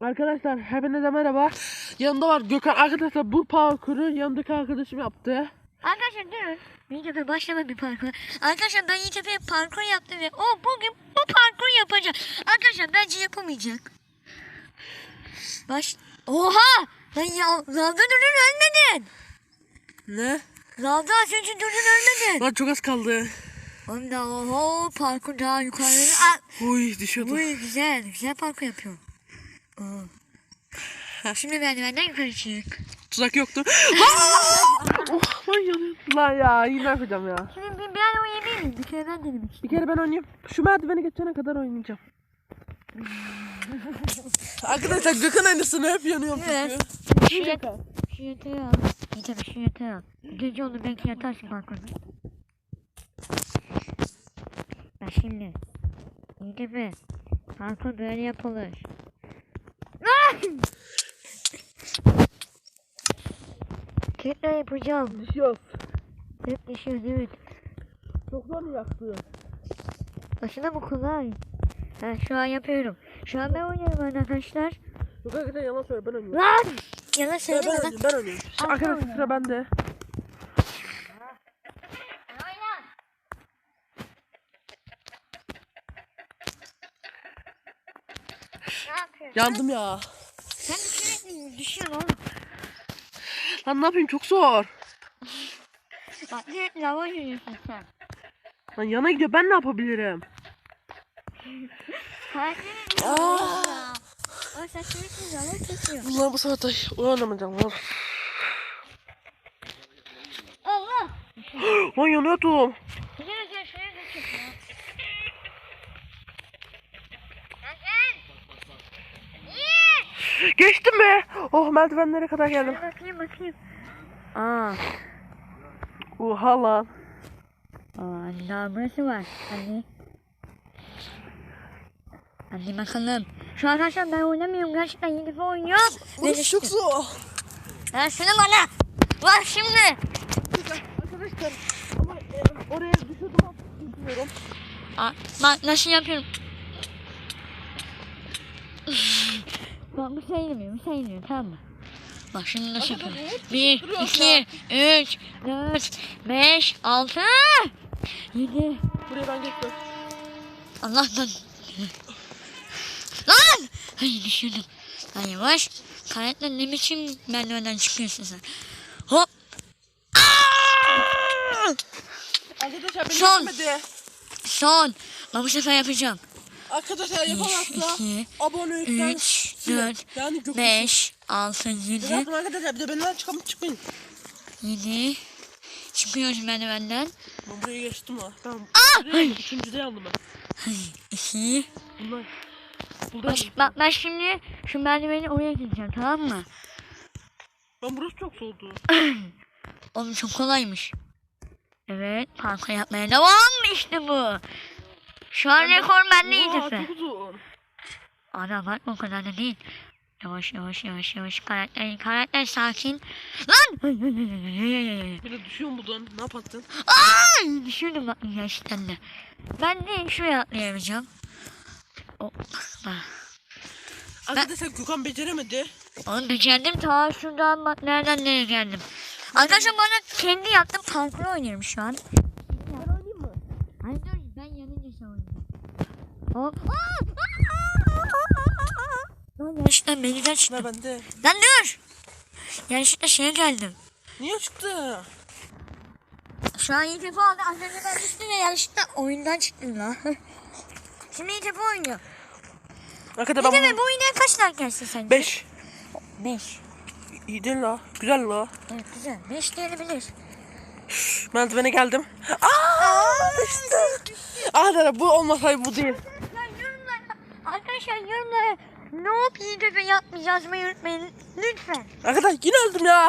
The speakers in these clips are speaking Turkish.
Arkadaşlar hepinize merhaba. Yanımda var Gökhan. Arkadaşlar bu parkuru yanımdaki arkadaşım yaptı. Arkadaşlar durun. YouTube'a başlama bir parkur. Arkadaşlar ben YouTube'ya parkur yaptım ve o bugün bu parkur yapacak. Arkadaşlar bence yapamayacak. Baş... Oha! Lan ya, lavda durun ölmedin. Ne? Lavda az önce durun ölmedin. Lan çok az kaldı. Oğlum da oho parkur daha yukarı. Uy düşüyordu. bu güzel. Güzel parkur yapıyor. Şimdi merdivenden yukarı çık. Tuzak yoktu. oh lan yanıyor. Lan ya yine yapacağım ya. Şimdi bir, bir an oynayabilir miyim? Bir kere ben istiyorum. Bir kere ben oynayayım. Şu merdiveni geçene kadar oynayacağım. Arkadaşlar Gökhan aynısını hep yanıyorum Evet. Şu, yat şu yatağı al. Tabii şu yatağı al. Gece olur belki yatarsın balkonda. Ben şimdi. İyi tabii. Balkon böyle yapılır. Ah! Tekrar yapacağım. Düşüyor. Hep düşüyor evet. Çok zor yaktı? Başına mı kolay? Ben şu an yapıyorum. Şu an ben oynuyorum arkadaşlar. Yok arkadaşlar yalan söyle ben oynuyorum. Lan! Yalan Ben, söyleme ben lan. oynuyorum ben oynuyorum. Al, Arkadaşlar sıra bende. Yandım ya. Sen sürekli düşüyorsun oğlum. Lan ne yapayım çok zor. Bak lava yürüyorsun sen. Lan yana gidiyor ben ne yapabilirim? Aa. O sen sürekli lava kesiyor. Ulan bu saatte uyanamayacağım lan. Allah! Lan yanıyordum. Gel Geçtim be. Oh merdivenlere kadar geldim. Şuraya bakayım bakayım. Aa. Oha lan. Aa daha burası var. Hadi. Hadi bakalım. Şu arkadaşlar ben oynamıyorum. Gerçekten yeni defa oynuyorum. Burası çok zor. Ver şunu bana. Ver şimdi. Arkadaşlar ama e, oraya düşüyordum ama bilmiyorum. Aa, bak nasıl yapıyorum. Bak bu sayılmıyor, bu sayılmıyor tamam mı? Bak şimdi nasıl yapıyorum. Bir, iki, üç, dört, beş, altı, yedi. Buraya ben geçtim. Allah lan. Lan! Ay düşürdüm. Lan yavaş. Karetle ne biçim merdivenden çıkıyorsun sen? Hop. Arkadaşlar beni Son. geçmedi. Son. Ben bu sefer yapacağım. Arkadaşlar yapamazsa abonelikten 3. 4, Yani Gökhan. 5, 6, 7, Bırakın arkadaşlar bir de benden çıkıp çıkmayın. 7. Çıkıyoruz merdivenden. Ben buraya geçtim ha. Tamam. Aa! Buraya üçüncüde yandım ben. 2. Bunlar. Bak, bak ben şimdi şu merdiveni oraya gideceğim tamam mı? Ben burası çok soğudu. Oğlum çok kolaymış. Evet parkur yapmaya devam işte bu. Şu an rekor bende Oha, çok zor. Ana bak o kadar da değil. Yavaş yavaş yavaş yavaş karakter karakter sakin. Lan! Bir de düşüyorum buradan. Ne yapacaksın? Ay düşürdüm bak gerçekten de. Ben de şuraya atlayamayacağım. O, bak. Arkadaşlar Gökhan beceremedi. Oğlum becerdim ta şuradan bak nereden nereye geldim. Arkadaşlar bana kendi yaptığım parkur oynuyorum şu an. Ben oynayayım mı? Hayır dur ben yanınca oynayacağım. Hop. Lan yanlışlıkla beni de çıktı. Ne bende. Lan dur. Yanlışlıkla şeye geldim. Niye çıktı? Şu an iyi tepe aldı. Önce ben düştüm ve yanlışlıkla oyundan çıktım lan. Şimdi iyi tepe oynuyor. Arkadaşlar de ben mi bu oyuna kaç like gelsin sence? 5. 5. İyi değil la. Güzel la. Evet güzel. 5 diyebilir. Merdivene geldim. Aa, düştüm. Arkadaşlar bu olmasaydı bu değil. Arkadaşlar yorumlara, arkadaşlar yorumlara ne yap iyi tepe yapmayacağız mı unutmayın lütfen. Arkadaşlar yine öldüm ya.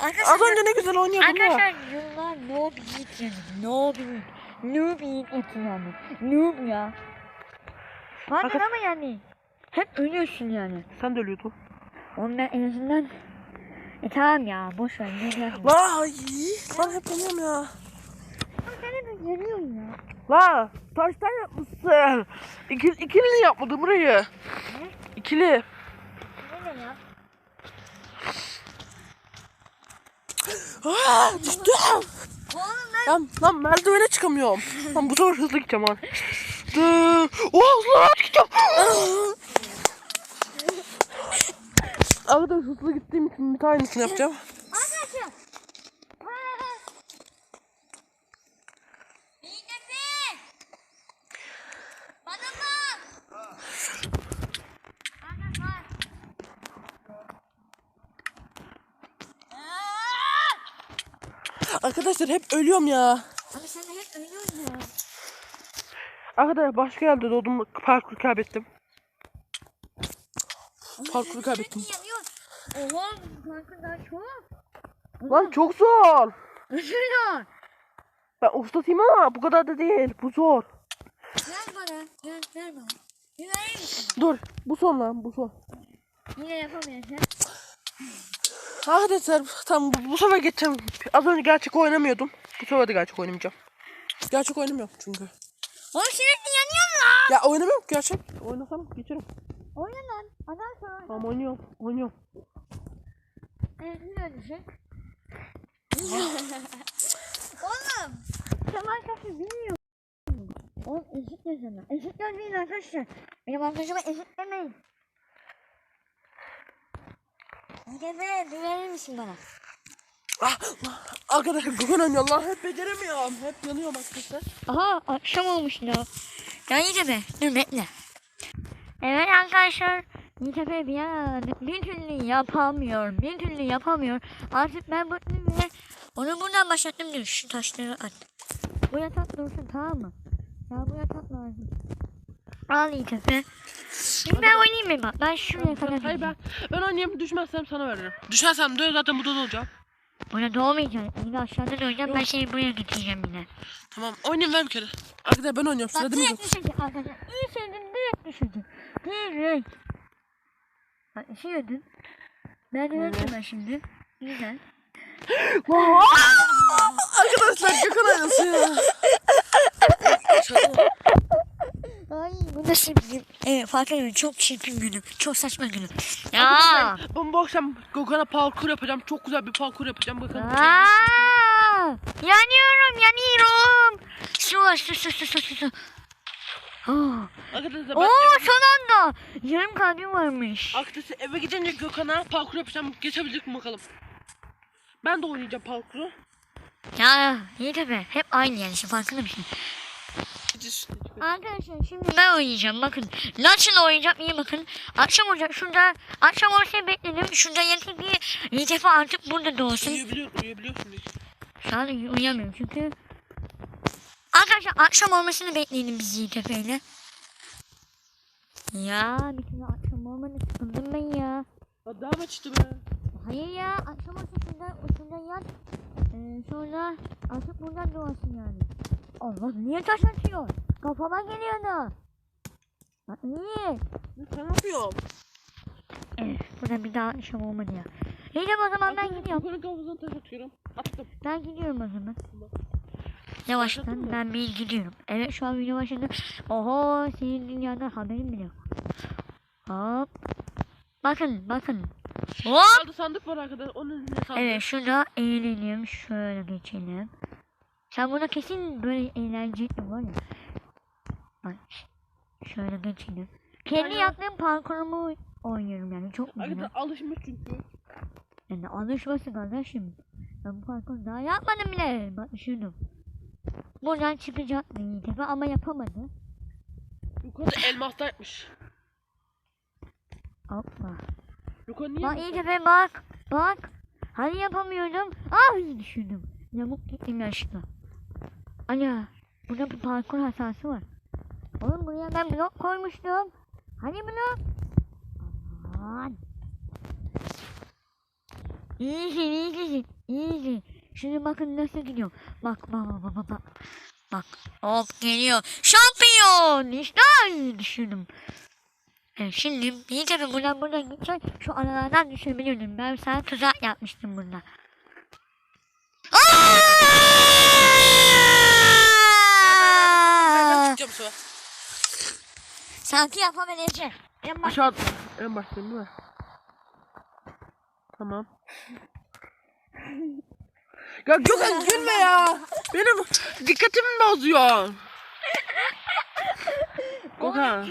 Arkadaşlar, Az önce ne güzel oynuyordum ya. arkadaşlar yorumlar noob yiğit yani. Noob yiğit. Noob yiğit eti yani. Noob ya. Pardon Arkadaş- ama yani. Hep ölüyorsun yani. Sen de ölüyordun. Ondan en azından e tamam ya boş ver ne yapayım. La ay. Lan hep ölüyorum ya. Yarıyorsun ya. La taştan yapmışsın. İki, ikili yapmadım burayı. ikili. Bu ne ya? Aa, düştüm. Lan, lan merdivene çıkamıyorum. Lan bu sefer hızlı gideceğim abi. Dı- Oh hızlı gideceğim. Arada hızlı gittiğim için bir tanesini yapacağım. Arkadaşlar. İyi nefes. Bana bak. Bana bak. Aa! Arkadaşlar hep ölüyorum ya. Abi sen de hep ölüyorsun ya. Arkadaşlar başka yerde doğdum parkur kaybettim. Parkuru kaybettim. Oha parkur daha çok. Lan çok zor. Üzülüyor. Ben ustasıyım ama bu kadar da değil. Bu zor. Ver bana. Ver, ver bana. Bir verir misin? Dur. Bu son lan bu son. Yine yapamıyorsun. Arkadaşlar tamam bu, bu sefer geçeceğim. Az önce gerçek oynamıyordum. Bu sefer de gerçek oynamayacağım. Gerçek oynamıyorum çünkü. Oğlum sürekli yanıyorsun lan. Ya oynamıyorum ki gerçek. Oynasam geçerim. Oyna lan. Adam sonra. Tamam oynuyorum. Oynuyorum. Evet ne ölecek? Oğlum. Sen arkadaşı bilmiyor. Oğlum eşitle sana. Eşitlemeyin arkadaşlar. Benim arkadaşıma. Gefe bir verir misin bana? Ah, arkadaşlar oynuyor lan. Hep beceremiyorum. Hep yanıyorum arkadaşlar. Aha akşam olmuş ya. Ya Yiğitepe dur bekle. Evet arkadaşlar Yiğitepe bir an bir türlü yapamıyor. Bir türlü yapamıyor. Artık ben bıktım ve onu buradan başlattım diyor. Şu taşları at. Bu yatak dursun tamam mı? Ya bu yatak lazım. Al Yiğitepe. Şimdi ben oynayayım mı? Ben şuraya kadar Hayır ben, ben oynayayım düşmezsem sana veririm. Düşersem de zaten burada da olacağım. Burada doğmayacağım. Yine aşağıda doğacağım. Ben seni buraya getireceğim yine. Tamam oynayayım ver bir kere. Arkadaşlar ben oynuyorum. Bak Sıra değil mi? direkt düşürdü arkadaşlar. İyi direkt. Direkt. Bak düşürdün. Ben de ölçüm ben şimdi. Güzel. Arkadaşlar Gökhan oynasın. Ay bu nasıl bir gün? Evet fark ediyorum çok çirkin günüm. Çok saçma günüm. Ya. Ben bu akşam Gökhan'a parkur yapacağım. Çok güzel bir parkur yapacağım. Bakın. Aa, yanıyorum yanıyorum. Su var su su su su su. Oh. Arkadaşlar Oo ben son anda. Yarım kalbim varmış. Arkadaşlar eve gidince Gökhan'a parkur yapacağım. Geçebilecek mi bakalım. Ben de oynayacağım parkuru. Ya iyi tabi. Hep aynı yani şimdi farkında mısın? Arkadaşlar şimdi ben oynayacağım bakın. Nasıl oynayacağım iyi bakın. Akşam olacak şurada. Akşam olsa bekledim. Şurada yatıp bir iyi defa artık burada doğsun. Uyuyabiliyor, uyuyabiliyorsun. Şu an uy- uyuyamıyorum çünkü. Arkadaşlar akşam olmasını bekleyelim biz tefeyle. Ya bir türlü akşam olmadı sıkıldım ben ya. Devam et işte be. Hayır ya akşam olsa şurada, şurada yat. Ee, sonra artık buradan doğasın yani. Allah niye taş atıyor? Kafama geliyor. Bak niye? Ne yapıyorsun? Evet burada bir daha akşam olmadı ya. De o zaman ben gidiyorum. Gökhan'ın kafasına taş atıyorum. Attım. Ben gidiyorum o zaman. Yavaştan ben bir gidiyorum. Evet şu an video başladı. Oho senin dünyadan haberin bile yok. Hop. Bakın bakın. Hop. Aldı sandık var arkadaşlar. Onun üzerine sandık. Evet şurada eğlenelim. Şöyle geçelim. Sen burada kesin böyle eğlenceli var ya. Şöyle geçelim. Kendi Aynen. yaptığım parkurumu oynuyorum yani çok güzel. Arkadaşlar alışmış çünkü. Yani alışması kardeşim. Ben bu parkuru daha yapmadım bile. Bak düşündüm. Buradan çıkacak bir defa ama yapamadı. Yukarıda elmastaymış. Hoppa. Yukarı niye? Bak iyi tepe bak. Bak. Hani yapamıyordum. Ah düşündüm. Yamuk gittim yaşlı. Ana. Burada bir parkur hatası var. Oğlum buraya ben blok koymuştum. Hani blok? Aman. İyisin iyisin. İyisin. Şimdi bakın nasıl gidiyor. Bak bak bak bak bak. Bak, hop geliyor. Şampiyon. İşte düşündüm. Evet, şimdi bir tabi buradan buradan gidecek. Şu aralardan düşebilirdim. Ben sana tuzak yapmıştım burada. Ben Aa! çıkacağım bu sefer. Sanki yapabileceğim. En baş- Aşağı En baştan değil mi? Tamam. Ya Gökhan gülme ya. Benim dikkatimi bozuyor. Gökhan.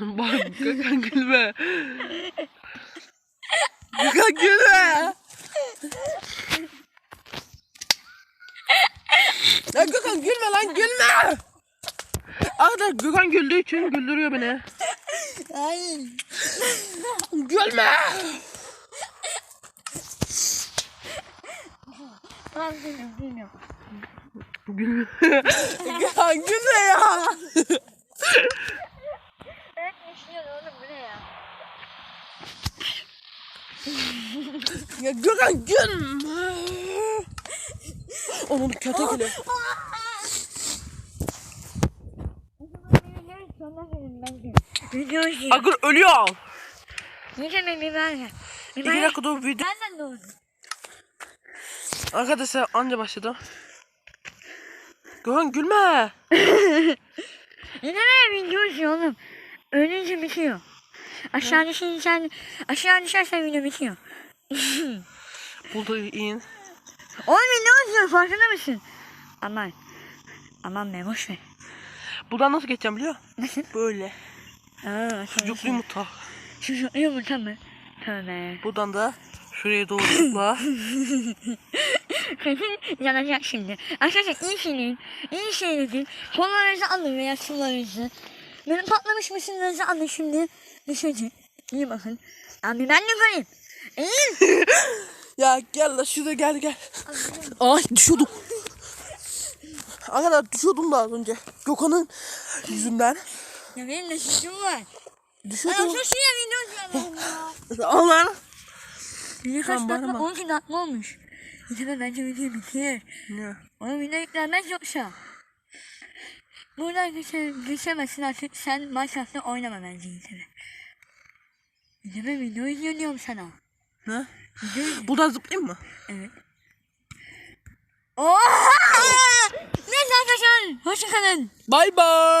Bak Gökhan gülme. Gökhan gülme. Ya Gökhan gülme lan gülme. Arkadaşlar Gökhan güldüğü için güldürüyor beni. Ay. Gülme. Tamam gülüyorum gülüyorum. Gülme. Gökhan gülme ya. Evet düşünüyorum oğlum bu ne ya? Ya Gökhan gülme. Onun kötü gülü. Video izliyor. Akıl ölüyor. Nice mi biber ye. İki dakika dur video. Nereden doğdun? Arkadaşlar anca başladı. Gökhan gülme. Neden video izliyor oğlum? Ölünce bitiyor. Aşağı düşersen, aşağı düşersen video bitiyor. Burada in. Oğlum video izliyor farkında mısın? Aman. Aman be boş ver. Buradan nasıl geçeceğim biliyor musun? Nasıl? Böyle. Aa, Sucuklu yumurta. Çocuklu yumurta mı? Tövbe. Buradan da şuraya doğru zıpla. Kesin yanacak şimdi. Arkadaşlar iyi şeylerin, iyi şeylerin. Kollarınızı alın veya sularınızı. Benim patlamış mısırlarınızı alın şimdi. Düşecek. İyi bakın. Abi ben de koyayım. İyi. ya gel la şuraya gel gel. Ay düşüyordum. Arkadaşlar düşüyordum da az önce. Gökhan'ın yüzünden. Ya benim de suçum var. Ben Düşüyordum. otur şuraya video ya. Al lan. Bir kaç Tamam, dakika bağırma. 12 dakika olmuş. İzleme bence video bitir. Ne? Onun video yüklenmez yoksa. Buradan geçe, geçemezsin artık. Sen Minecraft'ta oynama bence izleme. İzleme video izliyor diyorum sana. Ne? Video izliyor. Buradan zıplayayım mı? Evet. Oha! Neyse arkadaşlar. Hoşçakalın. Bye bye.